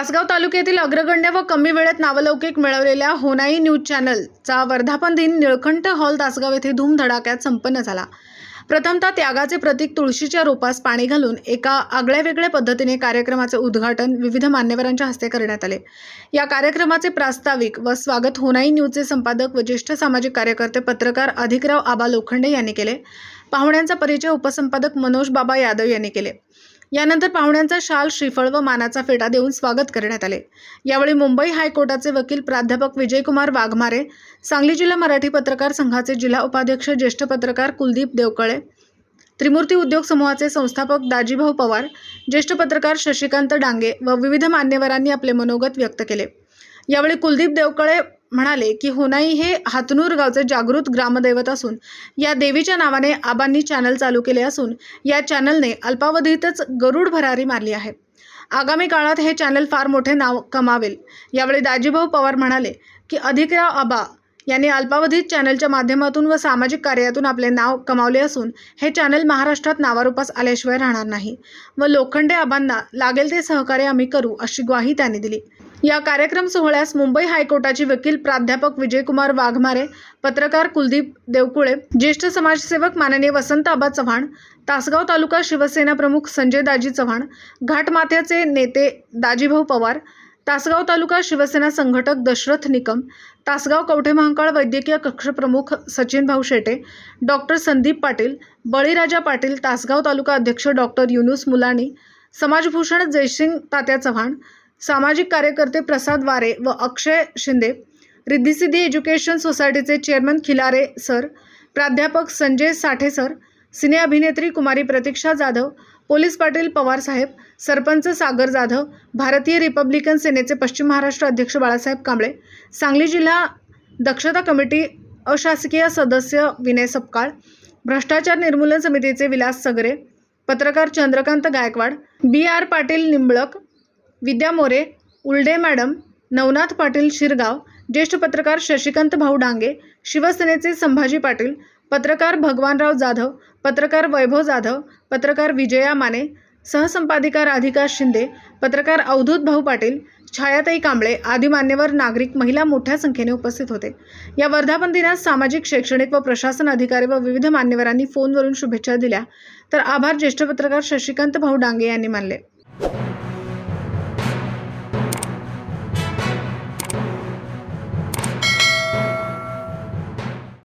तासगाव तालुक्यातील अग्रगण्य व कमी वेळेत नावलौकिक मिळवलेल्या होनाई न्यूज चॅनलचा वर्धापन दिन निळकंठ हॉल तासगाव येथे धूमधडाक्यात संपन्न झाला. प्रथमतः त्यागाचे प्रतीक तुळशीच्या रोपास पाणी घालून एका आगळ्या वेगळ्या पद्धतीने कार्यक्रमाचे उद्घाटन विविध मान्यवरांच्या हस्ते करण्यात आले. या कार्यक्रमाचे प्रास्ताविक व स्वागत होनाई न्यूजचे संपादक व ज्येष्ठ सामाजिक कार्यकर्ते पत्रकार अधिकराव आबा लोखंडे यांनी केले. पाहुण्यांचा परिचय उपसंपादक मनोज बाबा यादव यांनी केले. यानंतर पाहुण्यांचा शाल श्रीफळ व मानाचा फेटा देऊन स्वागत करण्यात आले. यावेळी मुंबई हायकोर्टाचे वकील प्राध्यापक विजयकुमार वाघमारे सांगली जिल्हा मराठी पत्रकार संघाचे जिल्हा उपाध्यक्ष ज्येष्ठ पत्रकार कुलदीप देवकळे त्रिमूर्ती उद्योग समूहाचे संस्थापक दाजीभाऊ पवार ज्येष्ठ पत्रकार शशिकांत डांगे व विविध मान्यवरांनी आपले मनोगत व्यक्त केले. यावेळी कुलदीप देवकळे म्हणाले की होनाई हे हातनूर गावचे जागृत ग्रामदैवत असून या देवीच्या नावाने आबांनी चॅनल चालू केले असून या चॅनलने अल्पावधीतच गरुड भरारी मारली आहे. आगामी काळात हे चॅनल फार मोठे नाव कमावेल. यावेळी दाजीभाऊ पवार म्हणाले की अधिकराव आबा यांनी अल्पावधीत चॅनलच्या माध्यमातून व सामाजिक कार्यातून आपले नाव कमावले असून हे चॅनल महाराष्ट्रात नावारूपास आल्याशिवाय राहणार नाही. व लोखंडे आबांना लागेल ते सहकार्य आम्ही करू अशी ग्वाही त्यांनी दिली. या कार्यक्रम सोहळ्यास मुंबई हायकोर्टाचे वकील प्राध्यापक विजयकुमार वाघमारे पत्रकार कुलदीप देवकुळे ज्येष्ठ समाजसेवक माननीय वसंत आबा चव्हाण तासगाव तालुका शिवसेना प्रमुख संजय दाजी चव्हाण घाटमाथ्याचे नेते दाजीभाऊ पवार तासगाव तालुका शिवसेना संघटक दशरथ निकम तासगाव कवठे महांकाळ वैद्यकीय कक्षप्रमुख सचिन भाऊ शेटे डॉक्टर संदीप पाटील बळीराजा पाटील तासगाव तालुका अध्यक्ष डॉक्टर युनुस मुलानी समाजभूषण जयसिंग तात्या चव्हाण सामाजिक कार्यकर्ते प्रसाद वारे व अक्षय शिंदे रिद्धिसिद्धी एज्युकेशन सोसायटीचे चेअरमन खिलारे सर प्राध्यापक संजय साठे सर सिने अभिनेत्री कुमारी प्रतीक्षा जाधव पोलीस पाटील पवार साहेब सरपंच सागर जाधव भारतीय रिपब्लिकन सेनेचे पश्चिम महाराष्ट्र अध्यक्ष बाळासाहेब कांबळे सांगली जिल्हा दक्षता कमिटी अशासकीय सदस्य विनय सपकाळ भ्रष्टाचार निर्मूलन समितीचे विलास सगरे पत्रकार Chandrakant Gaikwad B R Patil Nimbalak Vidya More Ulde madam Navnath Patil Shirgaon ज्येष्ठ पत्रकार शशिकांत भाऊ डांगे शिवसेनेचे संभाजी पाटील पत्रकार भगवानराव जाधव पत्रकार वैभव जाधव पत्रकार विजया माने सहसंपादिका राधिका शिंदे पत्रकार अवधूत भाऊ पाटील छायाताई कांबळे आदी मान्यवर नागरिक महिला मोठ्या संख्येने उपस्थित होते. या वर्धापन दिनात सामाजिक शैक्षणिक व प्रशासन अधिकारी व विविध मान्यवरांनी फोनवरून शुभेच्छा दिल्या. तर आभार ज्येष्ठ पत्रकार शशिकांत भाऊ डांगे यांनी मानले.